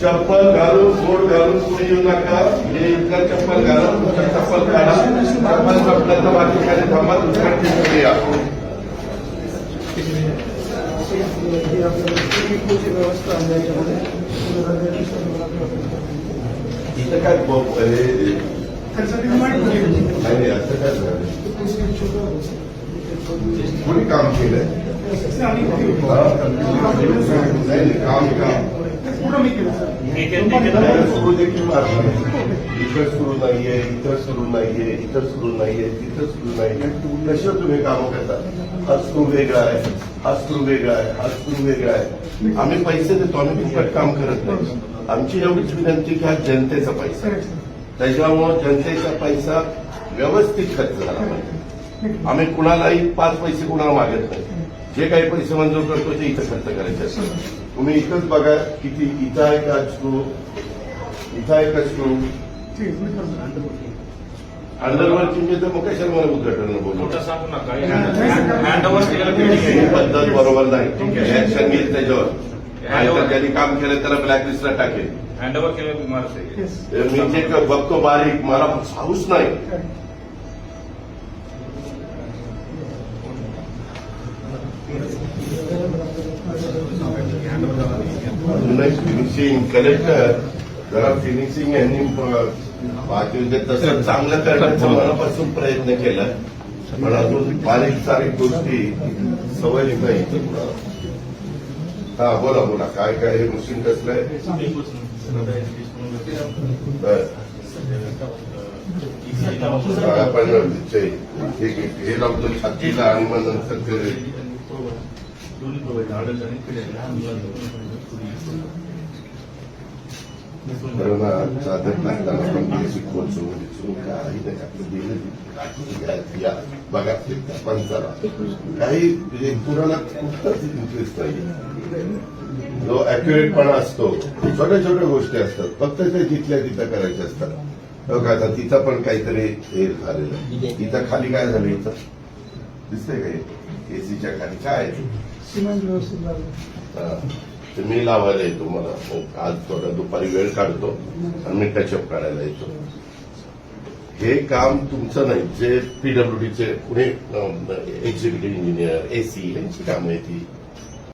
चप्पल घालून बोट घालून पुढे येऊ नका हे इथलं चप्पल घालून तुमचं चप्पल काढा चप्पल चप्पल तर बाकी खाली थांबा दुसऱ्या ठिकाणी या इथं काय ब- हे- नाही नाही, असं काय झालं कोणी काम केलंय हा? नाही नाही, काम काम। सुरू। देखील मारला नाही. सुरू नाहीये इथं सुरू नाहीये इथं सुरू नाहीये तिथं सुरू नाहीये कशा तुम्ही कामं करता हा स्क्रू वेगळा आहे हा स्क्रू वेगळा आहे हा। स्क्रू वेगळा आहे आम्ही पैसे देतो आम्ही फुकट काम करत नाही आमची एवढीच विनंती की हा जनतेचा पैसा। आहे. त्याच्यामुळं जनतेचा पैसा व्यवस्थित खर्च झाला पाहिजे. आम्ही कुणालाही पाच पैसे कुणाला मागत नाही. जे काही पैसे मंजूर करतो ते इथं खर्च करायचे असतात. तुम्ही इथंच बघा किती इथं आहे का स्क्रू इथं आहे का स्क्रू अंडरवर्किंग तर मग कशाला मला उद्घाटन बोलू? मोठं सांगू नका. ही पद्धत बरोबर नाही. ऍक्शन घेईल त्याच्यावर. नाहीतर ज्यांनी काम केलं त्याला ब्लॅकलिस्टला टाकेल. हँड ओव्हर आहे मी जे क- बघतो बारीक मला हाऊस नाही. फिनिशिंग कलेक्टर जरा फिनिशिंग यांनी बाकी म्हणजे तसं चांगलं करण्याचा मनापासून प्रयत्न केला. पण अजून बारीक सारीक गोष्टी सवय नाही. हा बोला बोला. काय काय हे मशीन कसलं आहे? आपण हे हे लावतो छातीला आणि मग नंतर ते करोना लागताना पण काही नाही आपलं दिलं या बघा ते पंचाला. काही म्हणजे कुणाला कुठलाच इंटरेस्ट नाही. जो अॅक्युरेटपणा असतो छोट्या छोट्या गोष्टी असतात फक्त ते तिथल्या तिथं करायचे असतात. हो का आता तिथं पण काहीतरी हे झालेलं. इथं खाली काय झालं इथं? दिसतंय का एसीच्या खाली काय आहे? ते? मी लावायला येतो मला मग आज थोडा दुपारी वेळ काढतो आणि मी टचअप काढायला येतो हे काम तुमचं नाही जे पीडब्ल्यूडीचे पुणे एक्झिक्युटिव्ह इंजिनियर एसी यांची कामं आहे ती